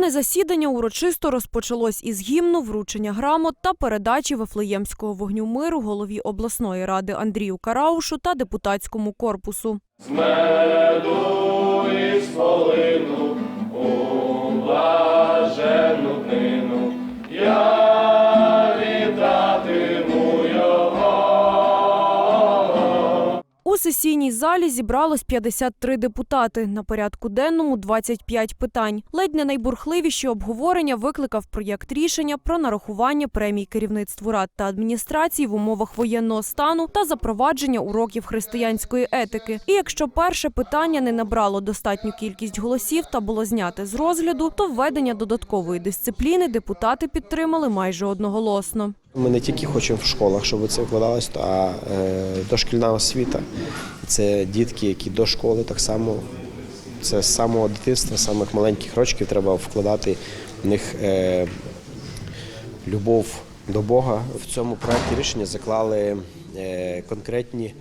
засідання урочисто розпочалось із гімну, вручення грамот та передачі Вифлеємського вогню миру голові обласної ради Андрію Караушу та депутатському корпусу. меду сесійній залі зібралось 53 депутати. На порядку денному 25 питань. Ледь не найбурхливіші обговорення викликав проєкт рішення про нарахування премій керівництву рад та адміністрацій в умовах воєнного стану та запровадження уроків християнської етики. І якщо перше питання не набрало достатню кількість голосів та було зняте з розгляду, то введення додаткової дисципліни депутати підтримали майже одноголосно. Ми не тільки хочемо в школах, щоб це вкладалось, а е, дошкільна освіта. Це дітки, які до школи так само. Це з самого дитинства, з самих маленьких рочків треба вкладати в них е, любов до Бога. В цьому проєкті рішення заклали е, конкретні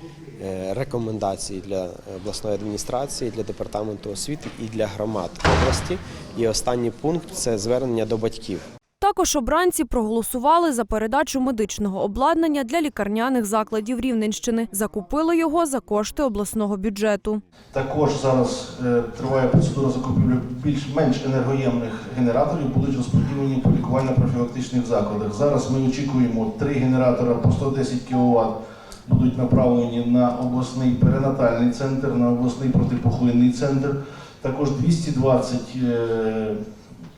е, рекомендації для обласної адміністрації, для департаменту освіти і для громад області. І останній пункт це звернення до батьків. Також обранці проголосували за передачу медичного обладнання для лікарняних закладів Рівненщини. Закупили його за кошти обласного бюджету. Також зараз е, триває процедура закупівлі більш-менш енергоємних генераторів, будуть розподілені по лікувально-профілактичних закладах. Зараз ми очікуємо три генератора по 110 кВт будуть направлені на обласний перинатальний центр, на обласний протипухлинний центр. Також 220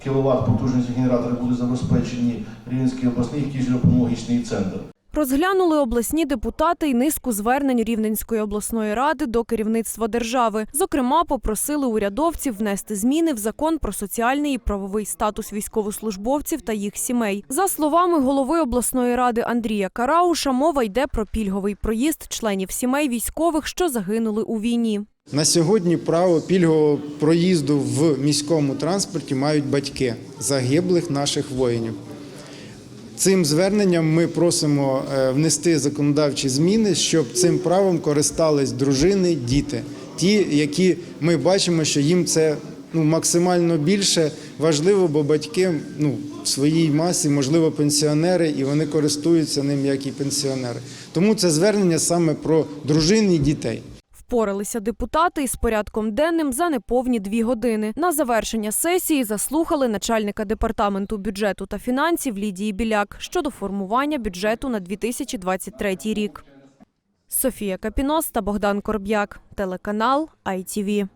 кВт потужності генератори будуть забезпечені Рівненський обласний кізіопомологічний центр. Розглянули обласні депутати й низку звернень Рівненської обласної ради до керівництва держави. Зокрема, попросили урядовців внести зміни в закон про соціальний і правовий статус військовослужбовців та їх сімей. За словами голови обласної ради Андрія Карауша, мова йде про пільговий проїзд членів сімей військових, що загинули у війні. На сьогодні право пільгового проїзду в міському транспорті мають батьки загиблих наших воїнів. Цим зверненням ми просимо е, внести законодавчі зміни, щоб цим правом користались дружини, діти, ті, які ми бачимо, що їм це ну, максимально більше важливо, бо батьки ну, в своїй масі, можливо, пенсіонери, і вони користуються ним як і пенсіонери. Тому це звернення саме про дружин і дітей. Впоралися депутати із порядком денним за неповні дві години. На завершення сесії заслухали начальника департаменту бюджету та фінансів Лідії Біляк щодо формування бюджету на 2023 рік. Софія Капінос та Богдан Корб'як. Телеканал ITV.